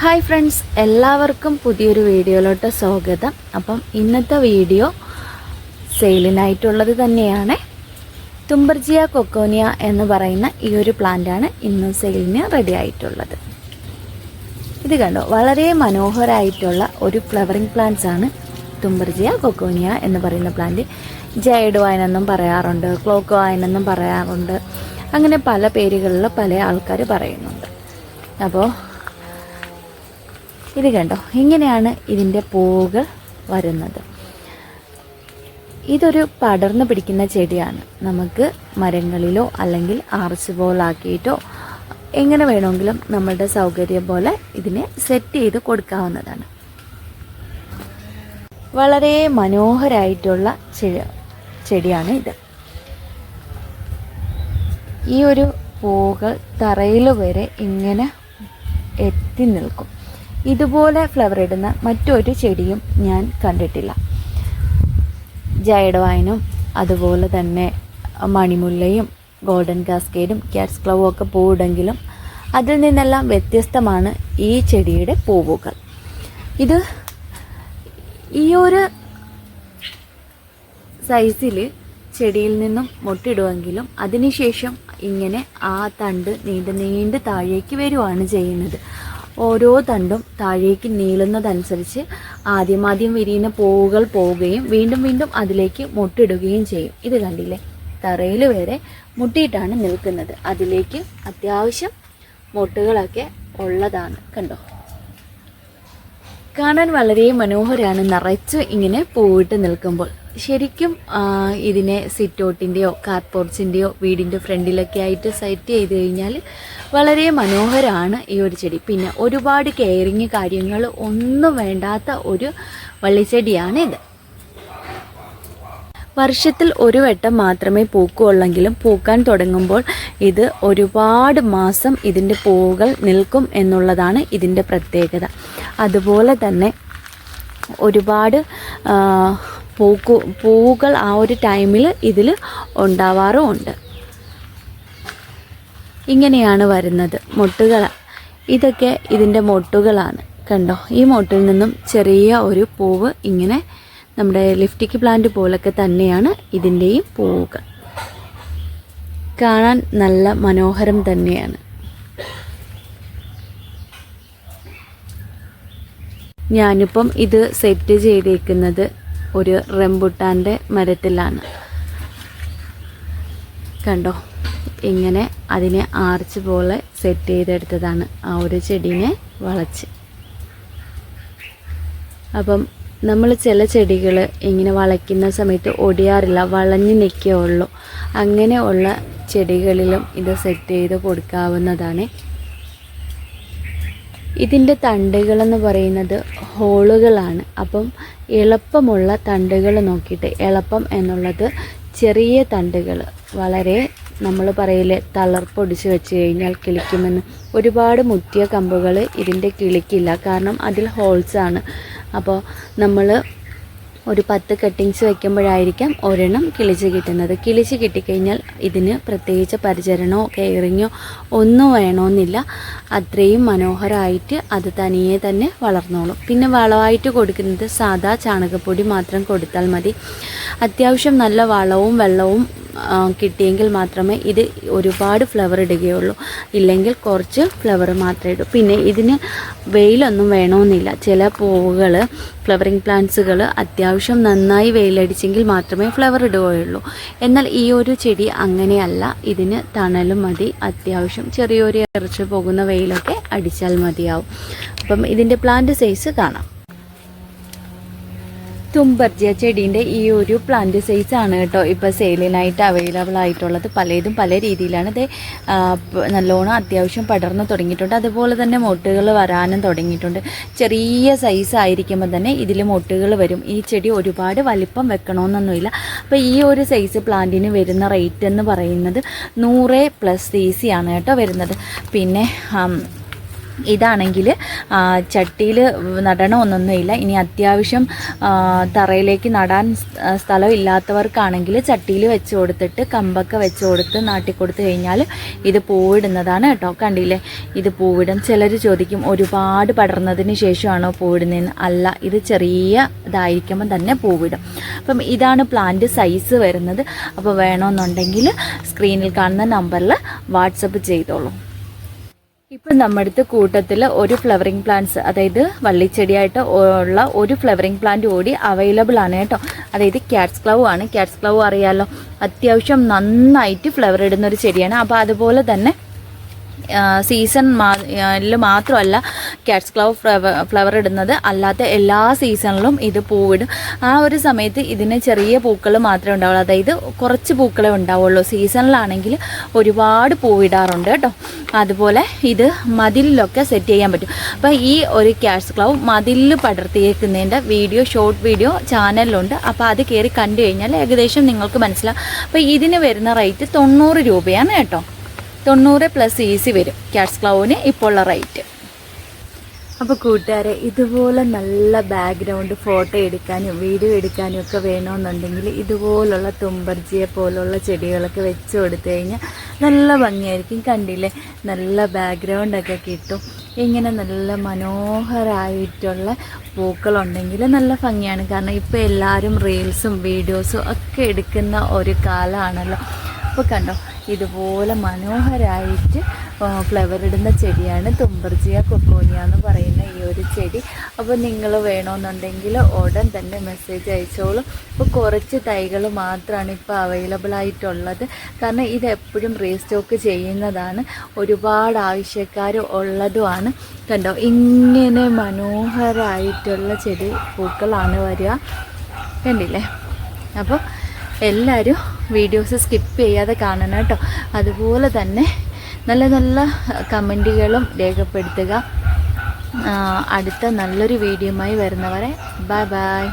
Hi friends എല്ലാവർക്കും പുതിയൊരു വീഡിയോയിലോട്ട് സ്വാഗതം. അപ്പം ഇന്നത്തെ വീഡിയോ സെയിലിനായിട്ടുള്ളത് തന്നെയാണ്. തുമ്പർജിയ കൊക്കോനിയ എന്ന് പറയുന്ന ഈ ഒരു പ്ലാന്റാണ് ഇന്ന് സെയിലിന് റെഡി ആയിട്ടുള്ളത്. ഇത് കണ്ടോ വളരെ മനോഹരമായിട്ടുള്ള ഒരു ഫ്ലവറിങ് പ്ലാന്റ്സ് ആണ് തുമ്പർജിയ കൊക്കോനിയ എന്ന് പറയുന്ന പ്ലാന്റ് ജൈഡ് വൈൻ എന്നും പറയാറുണ്ട് ക്ലോക്ക് വൈൻ എന്നും പറയാറുണ്ട്. അങ്ങനെ പല പേരുകളിൽ പല ആൾക്കാർ പറയുന്നുണ്ട്. അപ്പോൾ ഇത് കണ്ടോ? ഇങ്ങനെയാണ് ഇതിന്റെ പൂവുകൾ വരുന്നത്. ഇതൊരു പടർന്നു പിടിക്കുന്ന ചെടിയാണ്. നമുക്ക് മരങ്ങളിലോ അല്ലെങ്കിൽ ആർച്ച് പോലാക്കിയിട്ടോ എങ്ങനെ വേണമെങ്കിലും നമ്മളുടെ സൗകര്യം പോലെ ഇതിനെ സെറ്റ് ചെയ്ത് കൊടുക്കാവുന്നതാണ്. വളരെ മനോഹരമായിട്ടുള്ള ചെടിയാണ് ഇത്. ഈ ഒരു പൂകൾ തറയിൽ വരെ ഇങ്ങനെ എത്തി നിൽക്കും. ഇതുപോലെ ഫ്ലവർ ഇടുന്ന മറ്റൊരു ചെടിയും ഞാൻ കണ്ടിട്ടില്ല. ജൈഡ് വൈനും അതുപോലെ തന്നെ മണിമുല്ലയും ഗോൾഡൻ കാസ്കേഡും ക്യാറ്റ്സ് ക്ലവും ഒക്കെ പൂവിടെങ്കിലും അതിൽ നിന്നെല്ലാം വ്യത്യസ്തമാണ് ഈ ചെടിയുടെ പൂവുകൾ. ഇത് ഈ ഒരു സൈസിൽ ചെടിയിൽ നിന്നും മുട്ടിടുമെങ്കിലും അതിനുശേഷം ഇങ്ങനെ ആ തണ്ട് നീണ്ട് നീണ്ട് താഴേക്ക് വരുവാണ് ചെയ്യുന്നത്. ഓരോ തണ്ടും താഴേക്ക് നീളുന്നതനുസരിച്ച് ആദ്യമാദ്യം വിരിയുന്ന പൂവുകൾ പോവുകയും വീണ്ടും വീണ്ടും അതിലേക്ക് മുട്ടിടുകയും ചെയ്യും. ഇത് കണ്ടില്ലേ? തറയിൽ വരെ മുട്ടിയിട്ടാണ് നിൽക്കുന്നത്. അതിലേക്ക് അത്യാവശ്യം മുട്ടുകളൊക്കെ ഉള്ളതാണ്. കണ്ടോ? കാണാൻ വളരെ മനോഹരമാണ് നിറച്ച് ഇങ്ങനെ പൂവിട്ട് നിൽക്കുമ്പോൾ. ശരിക്കും ഇതിനെ സിറ്റൗട്ടിന്റെയോ പോർച്ചിന്റെയോ വീടിന്റെ ഫ്രണ്ടിലൊക്കെ ആയിട്ട് സെറ്റ് ചെയ്ത് കഴിഞ്ഞാൽ വളരെ മനോഹരമാണ് ഈ ഒരു ചെടി. പിന്നെ ഒരുപാട് കെയറിങ് കാര്യങ്ങൾ ഒന്നും വേണ്ടാത്ത ഒരു വള്ളിച്ചെടിയാണ് ഇത്. വർഷത്തിൽ ഒരു വട്ടം മാത്രമേ പൂക്കുള്ളെങ്കിലും പൂക്കാൻ തുടങ്ങുമ്പോൾ ഇത് ഒരുപാട് മാസം ഇതിന്റെ പൂവുകൾ നിൽക്കും എന്നുള്ളതാണ് ഇതിന്റെ പ്രത്യേകത. അതുപോലെ തന്നെ ഒരുപാട് പൂക്കു പൂവുകൾ ആ ഒരു ടൈമിൽ ഇതിൽ ഉണ്ടാവാറുമുണ്ട്. ഇങ്ങനെയാണ് വരുന്നത് മൊട്ടുകൾ ഇതൊക്കെ ഇതിന്റെ മൊട്ടുകളാണ്. കണ്ടോ? ഈ മൊട്ടിൽ നിന്നും ചെറിയ ഒരു പൂവ് ഇങ്ങനെ നമ്മുടെ ലിഫ്റ്റിക് പ്ലാന്റ് പോലൊക്കെ തന്നെയാണ് ഇതിന്റെയും പൂവുകൾ. കാണാൻ നല്ല മനോഹരം തന്നെയാണ്. ഞാനിപ്പം ഇത് സെറ്റ് ചെയ്തേക്കുന്നത് ഒരു റംബുട്ടാന്റെ മരത്തിലാണ്. കണ്ടോ? ഇങ്ങനെ അതിനെ ആർച്ച് പോലെ സെറ്റ് ചെയ്തെടുത്തതാണ് ആ ഒരു ചെടീനെ വളച്ച്. അപ്പം നമ്മൾ ചില ചെടികൾ ഇങ്ങനെ വളയ്ക്കുന്ന സമയത്ത് ഒടിയാറില്ല വളഞ്ഞു നിൽക്കേ ഉള്ളൂ. അങ്ങനെയുള്ള ചെടികളിലും ഇത് സെറ്റ് ചെയ്ത് കൊടുക്കാവുന്നതാണ് ഇതിന്റെ തണ്ടുകളെന്ന് പറയുന്നത് ഹോളുകളാണ്. അപ്പം എളുപ്പമുള്ള തണ്ടുകൾ നോക്കിയിട്ട് എളുപ്പം എന്നുള്ളത് ചെറിയ തണ്ടുകൾ. വളരെ നമ്മൾ പറയില്ലേ തളർപ്പൊടിച്ച് വെച്ച് കഴിഞ്ഞാൽ കിളിക്കുമെന്ന്. ഒരുപാട് മുറ്റിയ കമ്പുകൾ ഇതിന്റെ കിളിക്കില്ല. കാരണം അതിൽ ഹോൾസാണ് അപ്പോൾ നമ്മൾ ഒരു പത്ത് കട്ടിങ്സ് വയ്ക്കുമ്പോഴായിരിക്കാം ഒരെണ്ണം കിളിച്ച് കിട്ടുന്നത്. കിളിച്ച് കിട്ടിക്കഴിഞ്ഞാൽ ഇതിന് പ്രത്യേകിച്ച് പരിചരണമോ കെയറിങ്ങോ ഒന്നും വേണമെന്നില്ല അത്രയും മനോഹരമായിട്ട് അത് തനിയെ തന്നെ വളർന്നോളും. പിന്നെ വളമായിട്ട് കൊടുക്കുന്നത് സാധാ ചാണകപ്പൊടി മാത്രം കൊടുത്താൽ മതി. അത്യാവശ്യം നല്ല വളവും വെള്ളവും കിട്ടിയെങ്കിൽ മാത്രമേ ഇത് ഒരുപാട് ഫ്ലവർ ഇടുകയുള്ളൂ. ഇല്ലെങ്കിൽ കുറച്ച് ഫ്ലവർ മാത്രമേ ഇടൂ. പിന്നെ ഇതിന് വെയിലൊന്നും വേണമെന്നില്ല. ചില പൂവുകൾ ഫ്ലവറിങ് പ്ലാന്റ്സുകൾ അത്യാവശ്യം നന്നായി വെയിലടിച്ചെങ്കിൽ മാത്രമേ ഫ്ലവർ ഇടുകയുള്ളൂ. എന്നാൽ ഈ ഒരു ചെടി അങ്ങനെയല്ല. ഇതിന് തണലും മതി. അത്യാവശ്യം ചെറിയൊരു ഇറച്ചു പോകുന്ന വെയിലൊക്കെ അടിച്ചാൽ മതിയാവും. അപ്പം ഇതിന്റെ പ്ലാന്റ് സൈസ് കാണാം. തുമ്പർജിയ ചെടീന്റെ ഈ ഒരു പ്ലാന്റ് സൈസ് ആണ് കേട്ടോ ഇപ്പോൾ സെയിലിനായിട്ട് അവൈലബിൾ ആയിട്ടുള്ളത്. പലതും പല രീതിയിലാണ്. ഇത് നല്ലോണം അത്യാവശ്യം പടർന്നു തുടങ്ങിയിട്ടുണ്ട്. അതുപോലെ തന്നെ മൊട്ടുകൾ വരാനും തുടങ്ങിയിട്ടുണ്ട്. ചെറിയ സൈസ് ആയിരിക്കുമ്പോൾ തന്നെ ഇതിൽ മൊട്ടുകൾ വരും. ഈ ചെടി ഒരുപാട് വലിപ്പം വെക്കണമെന്നൊന്നുമില്ല അപ്പോൾ ഈ ഒരു സൈസ് പ്ലാന്റിന് വരുന്ന റേറ്റ് എന്ന് പറയുന്നത് നൂറ് പ്ലസ് സി ആണ് കേട്ടോ വരുന്നത്. പിന്നെ ഇതാണെങ്കിൽ ചട്ടിയിൽ നടണമെന്നൊന്നുമില്ല ഇനി അത്യാവശ്യം തറയിലേക്ക് നടാൻ സ്ഥലം ഇല്ലാത്തവർക്കാണെങ്കിൽ ചട്ടിയിൽ വെച്ച് കൊടുത്തിട്ട് കമ്പൊക്കെ വെച്ച് കൊടുത്ത് നാട്ടിക്കൊടുത്ത് കഴിഞ്ഞാൽ ഇത് പൂവിടുന്നതാണ് കേട്ടോ. കണ്ടില്ലേ? ഇത് പൂവിടും. ചിലർ ചോദിക്കും ഒരുപാട് പടർന്നതിന് ശേഷമാണോ പൂവിടുന്നതെന്ന്? അല്ല ഇത് ചെറിയ ഇതായിരിക്കുമ്പോൾ തന്നെ പൂവിടും. അപ്പം ഇതാണ് പ്ലാന്റ് സൈസ് വരുന്നത്. അപ്പോൾ വേണമെന്നുണ്ടെങ്കിൽ സ്ക്രീനിൽ കാണുന്ന നമ്പറിൽ വാട്സപ്പ് ചെയ്തോളൂ. ഇപ്പം നമ്മുടെ അടുത്ത് കൂട്ടത്തിൽ ഒരു ഫ്ലവറിങ് പ്ലാന്റ്സ് അതായത് വള്ളിച്ചെടിയായിട്ട് ഉള്ള ഒരു ഫ്ലവറിങ് പ്ലാന്റ് കൂടി അവൈലബിൾ ആണ് കേട്ടോ. അതായത് ക്യാറ്റ്സ് ക്ലവ് ആണ്. ക്യാറ്റ്സ് ക്ലവ് അറിയാലോ. അത്യാവശ്യം നന്നായിട്ട് ഫ്ലവർ ഇടുന്ന ഒരു ചെടിയാണ്. അപ്പോൾ അതുപോലെ തന്നെ സീസൺ മാത്രമല്ല ക്യാറ്റ്സ് ക്ലവ് ഫ്ലവർ ഫ്ലവർ ഇടുന്നത്. അല്ലാത്ത എല്ലാ സീസണിലും ഇത് പൂവിടും. ആ ഒരു സമയത്ത് ഇതിന് ചെറിയ പൂക്കൾ മാത്രമേ ഉണ്ടാവുള്ളൂ. അതായത് കുറച്ച് പൂക്കളെ ഉണ്ടാവുള്ളൂ. സീസണിലാണെങ്കിൽ ഒരുപാട് പൂവിടാറുണ്ട് കേട്ടോ. അതുപോലെ ഇത് മതിലിലൊക്കെ സെറ്റ് ചെയ്യാൻ പറ്റും. അപ്പോൾ ഈ ഒരു ക്യാറ്റ്സ് ക്ലവ് മതിലിൽ പടർത്തിയേക്കുന്നതിന്റെ വീഡിയോ ഷോർട്ട് വീഡിയോ ചാനലിലുണ്ട് അപ്പോൾ അത് കയറി കണ്ടു കഴിഞ്ഞാൽ ഏകദേശം നിങ്ങൾക്ക് മനസ്സിലാവും. അപ്പോൾ ഇതിന് വരുന്ന റേറ്റ് തൊണ്ണൂറ് രൂപയാണ് കേട്ടോ. തൊണ്ണൂറ് പ്ലസ് ഈസി വരും. ക്യാറ്റ്സ് ക്ലൗവിന് ഇപ്പോൾ ഉള്ള റേറ്റ് അപ്പോൾ കൂട്ടുകാരെ ഇതുപോലെ നല്ല ബാക്ക്ഗ്രൗണ്ട് ഫോട്ടോ എടുക്കാനും വീഡിയോ എടുക്കാനും ഒക്കെ വേണമെന്നുണ്ടെങ്കിൽ ഇതുപോലുള്ള തുമ്പർജിയെ പോലുള്ള ചെടികളൊക്കെ വെച്ച് കൊടുത്തു കഴിഞ്ഞാൽ നല്ല ഭംഗിയായിരിക്കും. കണ്ടില്ലേ? നല്ല ബാക്ക്ഗ്രൗണ്ടൊക്കെ കിട്ടും. ഇങ്ങനെ നല്ല മനോഹരമായിട്ടുള്ള പൂക്കളുണ്ടെങ്കിൽ നല്ല ഭംഗിയാണ്. കാരണം ഇപ്പോൾ എല്ലാവരും റീൽസും വീഡിയോസും ഒക്കെ എടുക്കുന്ന ഒരു കാലമാണല്ലോ. അപ്പോൾ കണ്ടോ? ഇതുപോലെ മനോഹരമായിട്ട് ഫ്ലവർ ഇടുന്ന ചെടിയാണ് തുമ്പർജിയ കൊക്കോനിയ എന്ന് പറയുന്ന ഈ ഒരു ചെടി. അപ്പോൾ നിങ്ങൾ വേണമെന്നുണ്ടെങ്കിൽ ഉടൻ തന്നെ മെസ്സേജ് അയച്ചോളൂ. ഇപ്പോൾ കുറച്ച് തൈകൾ മാത്രമാണ് ഇപ്പോൾ അവൈലബിൾ ആയിട്ടുള്ളത്. കാരണം ഇത് എപ്പോഴും റീസ്റ്റോക്ക് ചെയ്യുന്നതാണ്. ഒരുപാട് ആവശ്യക്കാർ ഉള്ളതുമാണ്. കണ്ടോ? ഇങ്ങനെ മനോഹരമായിട്ടുള്ള ചെടി പൂക്കളാണ് വരിക. കണ്ടില്ലേ? അപ്പോൾ എല്ലാവരും വീഡിയോസ് സ്കിപ്പ് ചെയ്യാതെ കാണണം കേട്ടോ. അതുപോലെ തന്നെ നല്ല നല്ല കമന്റുകളും രേഖപ്പെടുത്തുക. അടുത്ത നല്ലൊരു വീഡിയോയുമായി വരുന്നവരെ ബൈ ബൈ